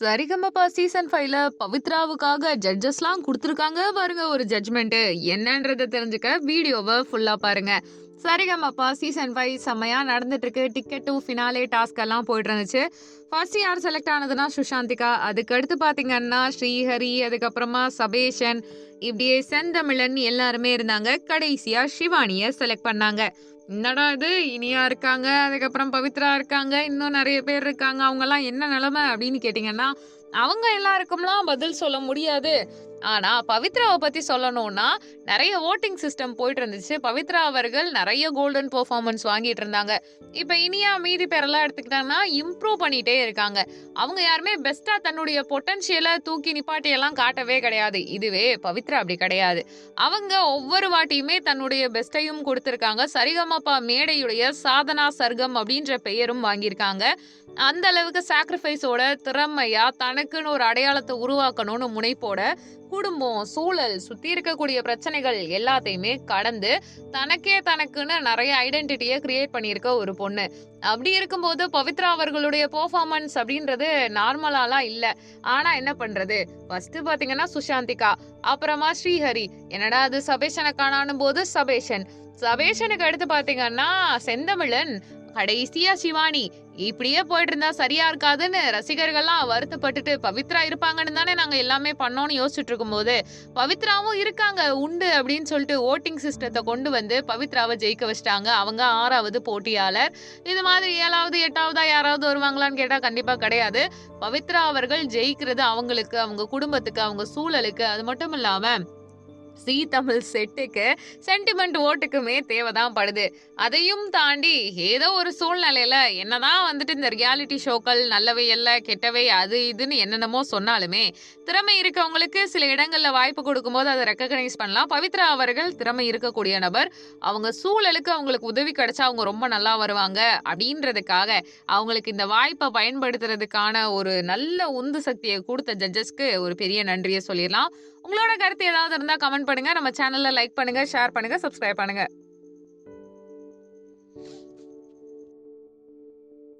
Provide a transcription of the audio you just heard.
Sa Re Ga Ma Pa season ஃபைவ்ல பவித்ராவுக்காக ஜட்ஜஸ்லாம் கொடுத்துருக்காங்க பாருங்க ஒரு ஜட்ஜ்மெண்ட்டு என்னன்றதை தெரிஞ்சுக்க வீடியோவை ஃபுல்லாக பாருங்க. சரிகமப்பா சீசன் ஃபைவ் செம்மையாக நடந்துட்டு இருக்கு டிக்கெட் ஃபினாலே டாஸ்க் எல்லாம் போயிட்டு இருந்துச்சு ஃபர்ஸ்ட் யார் செலக்ட் ஆனதுன்னா சுஷாந்திகா. அதுக்கடுத்து பார்த்தீங்கன்னா ஸ்ரீஹரி அதுக்கப்புறமா சபேஷன் இப்படியே செந்தமிழன் எல்லாருமே இருந்தாங்க. கடைசியாக சிவானியை செலக்ட் பண்ணாங்க. என்னடா இது? இனியா இருக்காங்க அதுக்கப்புறம் பவித்ரா இருக்காங்க இன்னும் நிறைய பேர் இருக்காங்க. அவங்கெல்லாம் என்ன நிலமை அப்படின்னு கேட்டிங்கன்னா அவங்க எல்லாருக்கும்லாம் பதில் சொல்ல முடியாது. ஆனா பவித்ராவை பத்தி சொல்லணும்னா நிறைய ஓட்டிங் சிஸ்டம் போயிட்டு இருந்துச்சு பவித்ரா அவர்கள் நிறைய கோல்டன் பெர்ஃபார்மன்ஸ் வாங்கிட்டு இருந்தாங்க இப்ப இனியா மீதி பேரெல்லாம் எடுத்துக்கிட்டாங்கன்னா இம்ப்ரூவ் பண்ணிட்டே இருக்காங்க. அவங்க யாருமே பெஸ்டா தன்னுடைய பொட்டன்ஷியலை தூக்கி நிப்பாட்டி எல்லாம் காட்டவே கிடையாது. இதுவே பவித்ரா அப்படி கிடையாது. அவங்க ஒவ்வொரு வாட்டியுமே தன்னுடைய பெஸ்ட்டையும் கொடுத்துருக்காங்க. சரிகமப்பா மேடையுடைய சாதனா சர்க்கம் அப்படின்ற பெயரும் வாங்கியிருக்காங்க. அந்த அளவுக்கு சாக்ரிஃபைஸோட திறமையா தனக்குன்னு ஒரு அடையாளத்தை உருவாக்கணும்னு முனைப்போட குடும்பம் சூழல் சுத்தி இருக்கக்கூடிய பிரச்சனைகள் எல்லாத்தையுமே கடந்து தனக்கே தனக்குன்னு நிறைய ஐடென்டிட்டியை கிரியேட் பண்ணியிருக்க ஒரு பொண்ணு. அப்படி இருக்கும்போது பவித்ரா அவர்களுடைய பெர்ஃபார்மன்ஸ் அப்படின்றது நார்மலாலாம் இல்லை. ஆனா என்ன பண்றது? ஃபர்ஸ்ட் பாத்தீங்கன்னா சுஷாந்திகா அப்புறமா ஸ்ரீஹரி. என்னடா அது சபேஷனை காணானும் போது சபேஷன். சபேஷனுக்கு அடுத்து பாத்தீங்கன்னா செந்தமிழன் கடைசியா சிவானி. இப்படியே போயிட்டு இருந்தா சரியா இருக்காதுன்னு ரசிகர்கள்லாம் வருத்தப்பட்டுட்டு பவித்ரா இருப்பாங்கன்னு தானே நாங்க எல்லாமே பண்ணோம்னு யோசிச்சுட்டு இருக்கும்போது பவித்ராவும் இருக்காங்க உண்டு அப்படின்னு சொல்லிட்டு ஓட்டிங் சிஸ்டத்தை கொண்டு வந்து பவித்ராவை ஜெயிக்க வச்சிட்டாங்க. அவங்க ஆறாவது போட்டியாளர். இது மாதிரி ஏழாவது எட்டாவதா யாராவது வருவாங்களான்னு கேட்டா கண்டிப்பா கிடையாது. பவித்ரா அவர்கள் ஜெயிக்கிறது அவங்களுக்கு அவங்க குடும்பத்துக்கு அவங்க சூழலுக்கு அது மட்டும் இல்லாம சி தமிழ் செட்டுக்கு சென்டிமெண்ட் ஓட்டுக்குமே தேவைதான் படுது. அதையும் தாண்டி ஏதோ ஒரு சூழ்நிலையில என்னதான் வந்துட்டு இந்த ரியாலிட்டி ஷோக்கள் நல்லவை அல்ல கெட்டவை அது இதுன்னு என்னென்னமோ சொன்னாலுமே திறமை இருக்கவங்களுக்கு சில இடங்கள்ல வாய்ப்பு கொடுக்கும்போது அதை ரெக்கக்னைஸ் பண்ணலாம். பவித்ரா அவர்கள் திறமை இருக்கக்கூடிய நபர். அவங்க சூழலுக்கு அவங்களுக்கு உதவி கிடைச்சா அவங்க ரொம்ப நல்லா வருவாங்க அப்படின்றதுக்காக அவங்களுக்கு இந்த வாய்ப்பை பயன்படுத்துறதுக்கான ஒரு நல்ல உந்து சக்தியை கொடுத்த ஜட்ஜஸ்க்கு ஒரு பெரிய நன்றியை சொல்லிடலாம். உங்களோட கருத்து ஏதாவது இருந்தால் கமெண்ட் பண்ணுங்கள் நம்ம சேனலில் லைக் பண்ணுங்க ஷேர் பண்ணுங்கள் சப்ஸ்கிரைப் பண்ணுங்க.